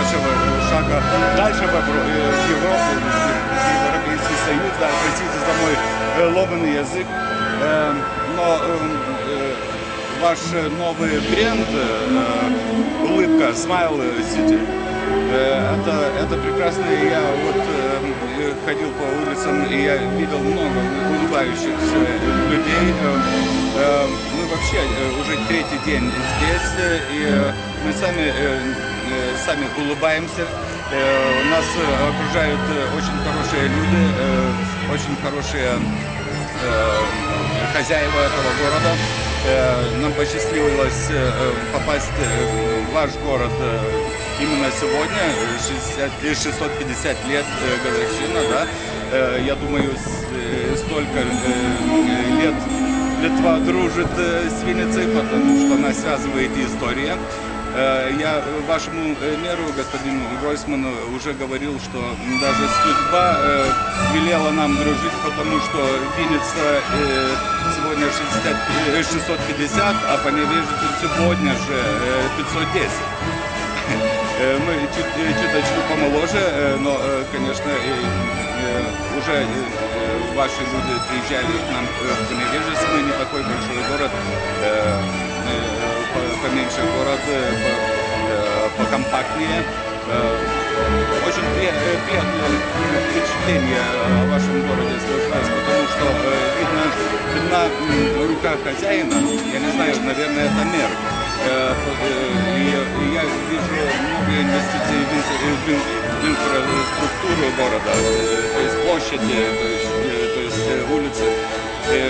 вашего шага дальше в Евро- э, в Европу, в Европейский Союз. Да, простите за мой э, ломаный язык. Э, Но э, ваш э, новый бренд э, «Улыбка», City, э, это, это прекрасно. Я вот э, ходил по улицам, и я видел много улыбающихся людей. Э, э, Мы вообще э, уже третий день здесь, э, и э, мы сами, э, сами улыбаемся. Э, Нас э, окружают э, очень хорошие люди, очень хорошие хозяева этого города. Нам посчастливилось попасть в ваш город именно сегодня, э, 60, 650 лет годовщина, да. Я думаю, столько лет Литва дружит с Винницей, потому что она связывает история. Э, Я вашему э, мэру, господину Гройсману, уже говорил, что даже судьба э, велела нам дружить, потому что Винница сегодня 60, э, 650, а по невежеству сегодня же э, 510. Э, Мы чуть, чуточку помоложе, но, конечно, уже ваши люди приезжали к нам в Поневежец. Мы не такой большой город, покомпактнее. Э, Очень при- э, приятное впечатление о вашем городе сложилось, потому что э, видно, видна м, рука хозяина, я не знаю, наверное, это. Э, э, И я вижу много инвестиций в инфра- в ин- в инфраструктуру города, э, то есть площади, то есть, э, э, улицы. Э,